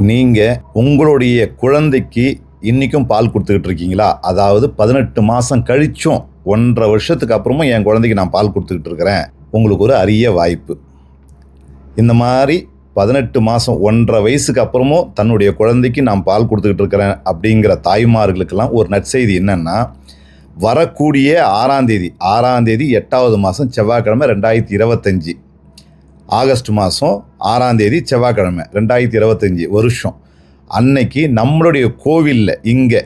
நீங்கள் உங்களுடைய குழந்தைக்கு இன்றைக்கும் பால் கொடுத்துக்கிட்டு இருக்கீங்களா? அதாவது பதினெட்டு மாதம் கழிச்சும் ஒன்றரை வருஷத்துக்கு அப்புறமும் என் குழந்தைக்கு நான் பால் கொடுத்துக்கிட்டு இருக்கிறேன். உங்களுக்கு ஒரு அரிய வாய்ப்பு. இந்த மாதிரி பதினெட்டு மாதம் ஒன்றரை வயசுக்கு அப்புறமும் தன்னுடைய குழந்தைக்கு நான் பால் கொடுத்துக்கிட்டு இருக்கிறேன் அப்படிங்கிற தாய்மார்களுக்கெல்லாம் ஒரு நற்செய்தி என்னென்னா வரக்கூடிய ஆறாம் தேதி ஆறாம் தேதி எட்டாவது மாதம் செவ்வாய்க்கிழமை ரெண்டாயிரத்தி இருபத்தஞ்சி. ஆகஸ்ட் மாதம் ஆறாம் தேதி செவ்வாய்க்கிழமை ரெண்டாயிரத்தி இருபத்தஞ்சி வருஷம். அன்னைக்கு நம்மளுடைய கோவிலில் இங்கே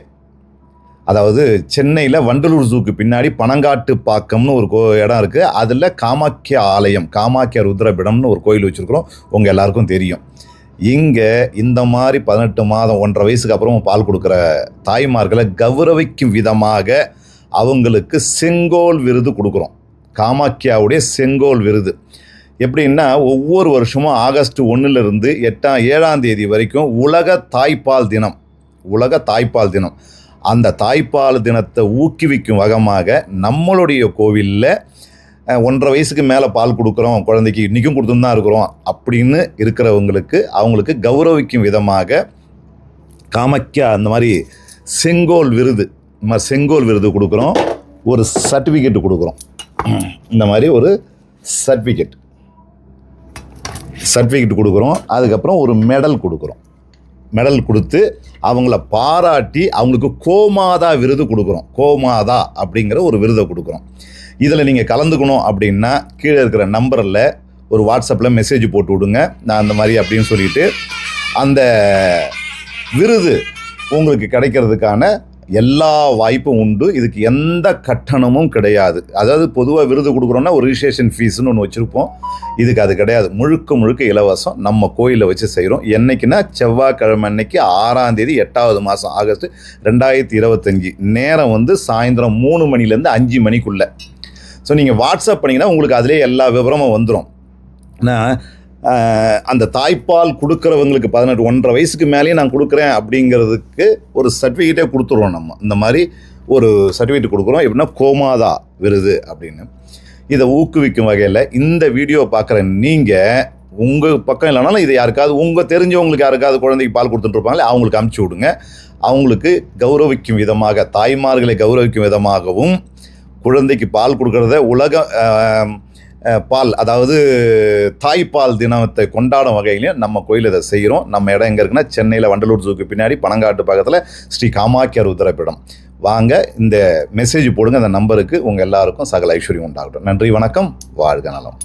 அதாவது சென்னையில் வண்டலூர் ஜூக்கு பின்னாடி பனங்காட்டு பாக்கம்னு ஒரு கோ இடம் இருக்குது அதில் காமாக்கியா ஆலயம் காமாக்கியா ருத்ரபிடம்னு ஒரு கோயில் வச்சுருக்குறோம். உங்கள் எல்லாருக்கும் தெரியும். இங்கே இந்த மாதிரி பதினெட்டு மாதம் ஒன்றரை வயசுக்கு அப்புறம் பால் கொடுக்குற தாய்மார்களை கௌரவிக்கும் விதமாக அவங்களுக்கு செங்கோல் விருது கொடுக்குறோம். காமாக்கியாவுடைய செங்கோல் விருது. எப்படின்னா ஒவ்வொரு வருஷமும் ஆகஸ்ட் ஒன்றுலேருந்து எட்டாம் ஏழாம் தேதி வரைக்கும் உலக தாய்ப்பால் தினம். உலக தாய்ப்பால் தினம். அந்த தாய்ப்பால் தினத்தை ஊக்குவிக்கும் வகமாக நம்மளுடைய கோவிலில் ஒன்றரை வயசுக்கு மேலே பால் கொடுக்குறோம் குழந்தைக்கு இன்றைக்கும் கொடுத்துன்னு தான் இருக்கிறோம் அப்படின்னு இருக்கிறவங்களுக்கு அவங்களுக்கு கௌரவிக்கும் விதமாக காமக்கியா அந்த மாதிரி செங்கோல் விருது இந்த மாதிரி செங்கோல் விருது கொடுக்குறோம். ஒரு சர்டிஃபிகேட் கொடுக்குறோம். இந்த மாதிரி ஒரு சர்டிஃபிகேட். சர்டிஃபிகேட் கொடுக்குறோம். அதுக்கப்புறம் ஒரு மெடல் கொடுக்குறோம். மெடல் கொடுத்து அவங்கள பாராட்டி அவங்களுக்கு கோமாதா விருது கொடுக்குறோம். கோமாதா அப்படிங்கிற ஒரு விருதை கொடுக்குறோம். இதில் நீங்கள் கலந்துக்கணும் அப்படின்னா கீழே இருக்கிற நம்பரில் ஒரு வாட்ஸ்அப்பில் மெசேஜ் போட்டு விடுங்க. நான் அந்த மாதிரி அப்படின்னு சொல்லிட்டு அந்த விருது உங்களுக்கு கிடைக்கிறதுக்கான எல்லா வாய்ப்பும் உண்டு. இதுக்கு எந்த கட்டணமும் கிடையாது. அதாவது பொதுவாக விருது கொடுக்குறோன்னா ஒரு ரிஜிஸ்ட்ரேஷன் ஃபீஸ்னு ஒன்று வச்சுருப்போம். இதுக்கு அது கிடையாது. முழுக்க முழுக்க இலவசம் நம்ம கோயிலில் வச்சு செய்கிறோம் என்றைக்குன்னா செவ்வாய்க்கிழமை அன்னைக்கு ஆறாம் தேதி எட்டாவது மாதம் ஆகஸ்ட் ரெண்டாயிரத்தி இருபத்தஞ்சி. நேரம் வந்து சாயந்தரம் மூணு மணிலேருந்து அஞ்சு மணிக்குள்ளே. ஸோ நீங்கள் வாட்ஸ்அப் பண்ணிங்கன்னா உங்களுக்கு அதிலே எல்லா விவரமும் வந்துடும் நான் அந்த தாய்ப்பால் கொடுக்குறவங்களுக்கு பதினெட்டு ஒன்றரை வயசுக்கு மேலேயும் நான் கொடுக்குறேன் அப்படிங்கிறதுக்கு ஒரு சர்டிஃபிகேட்டே கொடுத்துருவோம் நம்ம. இந்த மாதிரி ஒரு சர்டிஃபிகேட் கொடுக்குறோம். எப்படின்னா கோமாதா விருது அப்படின்னு. இதை ஊக்குவிக்கும் வகையில் இந்த வீடியோ பார்க்குற நீங்கள் உங்கள் பக்கம் இல்லைனாலும் இது யாருக்காவது உங்கள் தெரிஞ்சவங்களுக்கு யாருக்காவது குழந்தைக்கு பால் கொடுத்துட்டுருப்பாங்களே அவங்களுக்கு அமுச்சு விடுங்க. அவங்களுக்கு கௌரவிக்கும் விதமாக தாய்மார்களை கௌரவிக்கும் விதமாகவும் குழந்தைக்கு பால் கொடுக்குறத உலகம் பால் அதாவது தாய்ப்பால் தினத்தை கொண்டாடும் வகையிலையும் நம்ம கோயில் இதை செய்கிறோம். நம்ம இடம் எங்கே இருக்குன்னா சென்னையில் வண்டலூர் ஜூக்கு பின்னாடி பனங்காட்டு பக்கத்தில் ஸ்ரீ காமாக்கியார் உத்தரப்பிடம். வாங்க இந்த மெசேஜ் போடுங்க அந்த நம்பருக்கு உங்கள் எல்லாருக்கும் சகல ஐஸ்வர்யம் உண்டாகட்டும். நன்றி வணக்கம் வாழ்க நலம்.